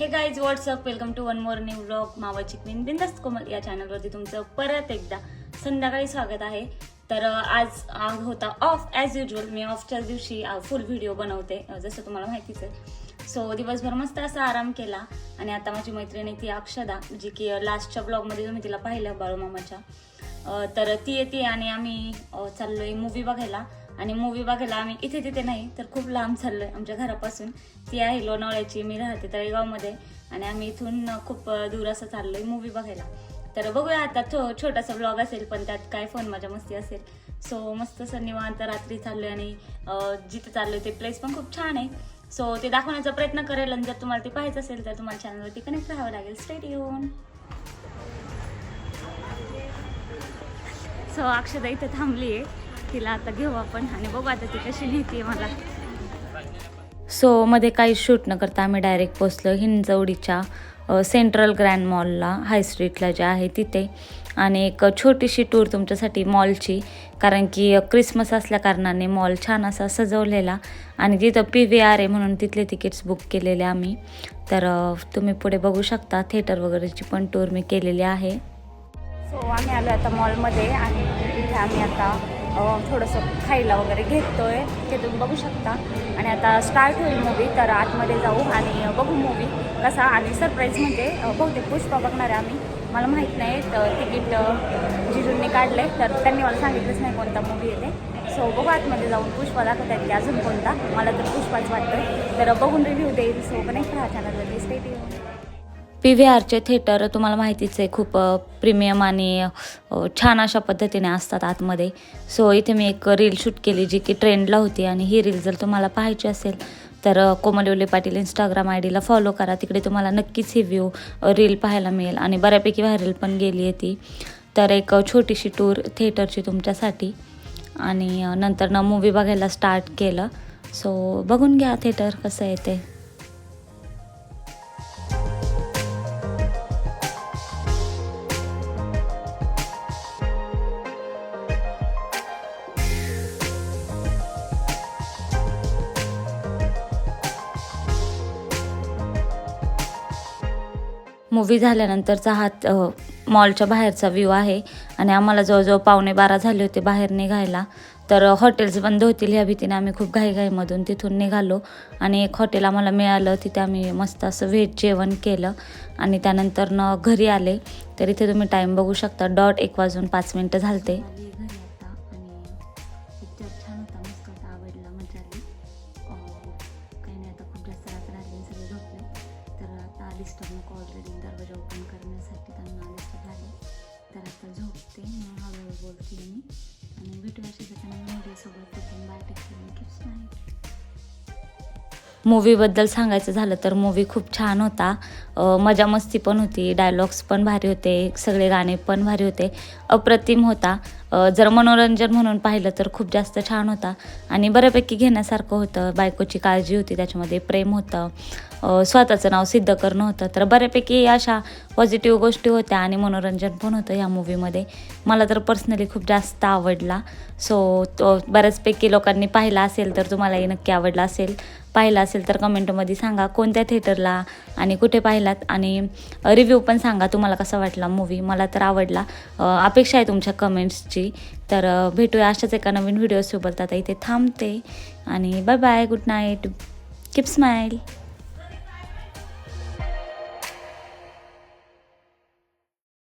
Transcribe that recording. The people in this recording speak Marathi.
Hey guys what's up welcome to one more new blog मावाची queen बिंदस्त कोमल या चॅनलवरती तुमचं परत एकदा संध्याकाळी स्वागत आहे. तर आज होता ऑफ ॲज युजल मी ऑफच्याच दिवशी फुल व्हिडिओ बनवते जसं तुम्हाला माहितीच आहे. सो दिवसभर मस्त असा आराम केला. आणि आता माझी मैत्रिणी ती अक्षदा जी की लास्टच्या ब्लॉगमध्ये तुम्ही तिला पाहिलं बाळूमामाच्या. तर ती येते आणि आम्ही चाललोय मूवी बघायला. आणि मूवी बघायला आम्ही इथे तिथे नाही तर खूप लांब चाललोय आमच्या घरापासून. ती आहे लोणावळ्याची मी राहते तळेगावमध्ये. आणि आम्ही इथून खूप दूर असं चाललो आहे मूवी बघायला. तर बघूया आता छो छोटासा ब्लॉग असेल पण त्यात काय फोन माझ्या मस्ती असेल. सो मस्त असं निवांत रात्री चाललोय आणि जिथे चाललो आहे ते प्लेस पण खूप छान आहे. सो ते दाखवण्याचा प्रयत्न करेल आणि जर तुम्हाला ते पाहायचं असेल तर तुम्हाला चॅनलवरती कनेक्ट राहावं लागेल. स्टेट येऊन सो अक्षदा इथे थांबली आहे तिला आता घेऊ आपण. आणि बघू आता ती कशी नेते मला. सो मध्ये काही शूट न करता आम्ही डायरेक्ट पोचलो हिंजवडीच्या सेंट्रल ग्रँड मॉलला हाय स्ट्रीटला जे आहे तिथे. आणि एक छोटीशी टूर तुमच्यासाठी मॉलची कारण की क्रिसमस असल्या कारणाने मॉल छान असा सजवलेला. आणि तिथं पी व्ही आर आहे म्हणून तिथले तिकीट्स बुक केलेले आम्ही. तर तुम्ही पुढे बघू शकता. थिएटर वगैरेची पण टूर मी केलेली आहे. सो आम्ही आलो आता मॉलमध्ये आणि इथे आम्ही आता थोडंसं खायला वगैरे घेतोय ते तुम्ही बघू शकता. आणि आता स्टार्ट होईल मूवी तर आतमध्ये जाऊ आणि बघू मूवी कसा आणि सरप्राईज म्हणजे बहुतेक पुष्पा बघणार आहे आम्ही. मला माहीत नाही तर तिकीट अ, जिजूंनी काढले तर त्यांनी मला सांगितलंच नाही कोणता मूवी येते सो बघू आतमध्ये जाऊन पुष्पा दाखवत आहेत की अजून कोणता. मला तर पुष्पाच वाटतं तर बघून रिव्ह्यू देईल. सो नाही एक राहा चॅनलवरती स्टेट येऊ पी व्ही आरचे थिएटर तुम्हाला माहितीच आहे खूप प्रीमियम आणि छान अशा पद्धतीने असतात आतमध्ये. सो इथे मी एक रील शूट केली जी की ट्रेंडला होती आणि ही रील जर तुम्हाला पाहायची असेल तर कोमलवले पाटील इंस्टाग्राम आय डीला फॉलो करा. तिकडे तुम्हाला नक्कीच ही व्ह्यू रील पाहायला मिळेल आणि बऱ्यापैकी व्हायरल पण गेली आहे ती. तर एक छोटीशी टूर थिएटरची तुमच्यासाठी. आणि नंतर न मूवी बघायला स्टार्ट केलं. सो बघून घ्या थिएटर कसं आहे ते. मूवी झाल्यानंतरचा हा मॉलच्या बाहेरचा व्ह्यू आहे. आणि आम्हाला जवळजवळ पावणे बारा झाले होते बाहेर निघायला. तर हॉटेल्स बंद होतील ह्या भीतीने आम्ही खूप घाईघाईमधून तिथून निघालो. आणि एक हॉटेल आम्हाला मिळालं. तिथे आम्ही मस्त असं व्हेज जेवण केलं. आणि त्यानंतर न घरी आले. तर इथे तुम्ही टाईम बघू शकता. डॉट एक वाजून पाच मिनटं झालते. डिस्टर्ब नको ऑलरेडी दरवाजा ओपन करण्यासाठी त्यांना डिस्टर्ब झाले तर आता झोपते मग हळूहळू बोलते मी. आणि भेटूया अशाच एका तिथून बाय टेक किप्स नाही मूवीबद्दल सांगायचं झालं तर मूवी खूप छान होता. मजा मस्ती पण होती डायलॉग्स पण भारी होते सगळे गाणे पण भारी होते. अप्रतिम होता. जर मनोरंजन म्हणून पाहिलं तर खूप जास्त छान होता. आणि बऱ्यापैकी घेण्यासारखं होतं. बायकोची काळजी होती त्याच्यामध्ये प्रेम होतं. स्वतःचं नाव सिद्ध करणं होतं. तर बऱ्यापैकी अशा पॉझिटिव्ह गोष्टी होत्या आणि मनोरंजन पण होतं या मूवीमध्ये मला तर पर्सनली खूप जास्त आवडला. सो तो बऱ्याचपैकी लोकांनी पाहिला असेल तर तुम्हालाही नक्की आवडला असेल. पाहिला असेल तर कमेंटमध्ये सांगा कोणत्या थिएटरला आणि कुठे पाहिलात? आणि रिव्ह्यू पण सांगा तुम्हाला कसा वाटला मूवी मला तर आवडला. अपेक्षा आहे तुमच्या कमेंट्सची तर भेटूया अशाच एका नवीन व्हिडिओसोबत. आता इथे थांबते आणि bye bye good night keep smile